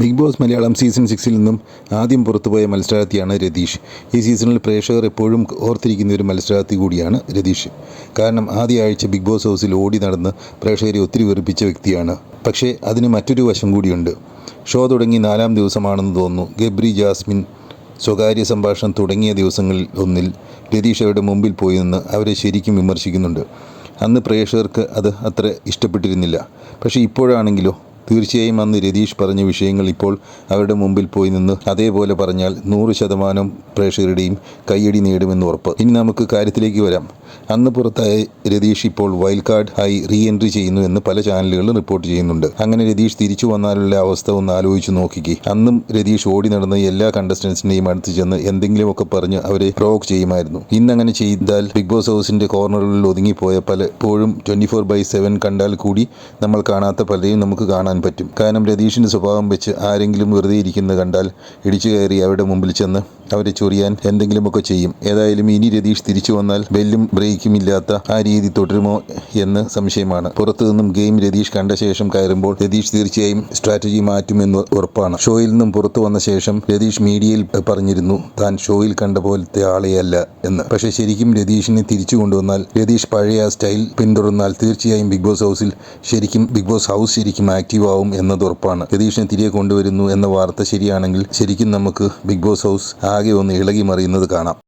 Big boss Malayalam season സിക്സിൽ നിന്നും ആദ്യം പുറത്തുപോയ മത്സരാർത്ഥിയാണ് രതീഷ്. ഈ സീസണിൽ പ്രേക്ഷകർ എപ്പോഴും ഓർത്തിരിക്കുന്ന ഒരു മത്സരാർത്ഥി കൂടിയാണ് രതീഷ്. കാരണം ആദ്യ ആഴ്ച ബിഗ് ബോസ് ഹൗസിൽ ഓടി നടന്ന് പ്രേക്ഷകരെ ഒത്തിരി വെറുപ്പിച്ച വ്യക്തിയാണ്. പക്ഷേ അതിന് മറ്റൊരു വശം കൂടിയുണ്ട്. ഷോ തുടങ്ങി നാലാം ദിവസമാണെന്ന് തോന്നുന്നു. ഗബ്രി ജാസ്മിൻ സ്വകാര്യ സംഭാഷണം തുടങ്ങിയ ദിവസങ്ങളിൽ ഒന്നിൽ രതീഷ് അവരുടെ മുമ്പിൽ പോയി നിന്ന് അവരെ ശരിക്കും വിമർശിക്കുന്നുണ്ട്. അന്ന് പ്രേക്ഷകർക്ക് അത് അത്ര ഇഷ്ടപ്പെട്ടിരുന്നില്ല. പക്ഷേ ഇപ്പോഴാണെങ്കിലോ തീർച്ചയായും അന്ന് രതീഷ് പറഞ്ഞ വിഷയങ്ങൾ ഇപ്പോൾ അവരുടെ മുമ്പിൽ പോയി നിന്ന് അതേപോലെ പറഞ്ഞാൽ നൂറ് ശതമാനം പ്രേക്ഷകരുടെയും കയ്യടി നേടുമെന്ന് ഉറപ്പ്. ഇനി നമുക്ക് കാര്യത്തിലേക്ക് വരാം. അന്ന് പുറത്തായ രതീഷ് ഇപ്പോൾ വൈൽഡ് കാർഡ് ആയി റീ എൻട്രി ചെയ്യുന്നു എന്ന് പല ചാനലുകളും റിപ്പോർട്ട് ചെയ്യുന്നുണ്ട്. അങ്ങനെ രതീഷ് തിരിച്ചു വന്നാലുള്ള അവസ്ഥ ഒന്ന് ആലോചിച്ച് നോക്കിക്കേ. അന്നും രതീഷ് ഓടി നടന്ന് എല്ലാ കണ്ടസ്റ്റൻസിനെയും അടുത്ത് ചെന്ന് എന്തെങ്കിലുമൊക്കെ പറഞ്ഞ് അവരെ പ്രോക്ക് ചെയ്യുമായിരുന്നു. ഇന്നങ്ങനെ ചെയ്താൽ ബിഗ് ബോസ് ഹൗസിന്റെ കോർണറുകളിൽ ഒതുങ്ങിപ്പോയ പലപ്പോഴും ട്വന്റി ഫോർ ബൈ സെവൻ കണ്ടാൽ കൂടി നമ്മൾ കാണാത്ത പലരെയും നമുക്ക് കാണാൻ പറ്റും. കാരണം രതീഷിന്റെ സ്വഭാവം വെച്ച് ആരെങ്കിലും വെറുതെ ഇരിക്കുന്നത് കണ്ടാൽ ഇടിച്ചു കയറി അവരുടെ മുമ്പിൽ ചെന്ന് അവരെ ചൊറിയാൻ എന്തെങ്കിലുമൊക്കെ ചെയ്യും. ഏതായാലും ഇനി രതീഷ് തിരിച്ചു വന്നാൽ ബെല്ലും ബ്രേക്കും ഇല്ലാത്ത ആ രീതി തുടരുമോ എന്ന് സംശയമാണ്. പുറത്തു നിന്നും ഗെയിം രതീഷ് കണ്ട ശേഷം കയറുമ്പോൾ രതീഷ് തീർച്ചയായും സ്ട്രാറ്റജി മാറ്റുമെന്ന് ഉറപ്പാണ്. ഷോയിൽ നിന്നും പുറത്തു വന്ന ശേഷം രതീഷ് മീഡിയയിൽ പറഞ്ഞിരുന്നു താൻ ഷോയിൽ കണ്ട പോലത്തെ ആളെയല്ല എന്ന്. പക്ഷേ ശരിക്കും രതീഷിനെ തിരിച്ചു കൊണ്ടുവന്നാൽ രതീഷ് പഴയ സ്റ്റൈൽ പിന്തുടർന്നാൽ തീർച്ചയായും ബിഗ് ബോസ് ഹൗസിൽ ശരിക്കും ബിഗ് ബോസ് ഹൗസ് ശരിക്കും ആക്റ്റീവ് ആവും എന്നത് ഉറപ്പാണ്. രതീഷിനെ തിരികെ കൊണ്ടുവരുന്നു എന്ന വാർത്ത ശരിയാണെങ്കിൽ ശരിക്കും നമുക്ക് ബിഗ് ബോസ് ഹൗസ് ആകെ ഒന്ന് ഇളകി മറിയുന്നത് കാണാം.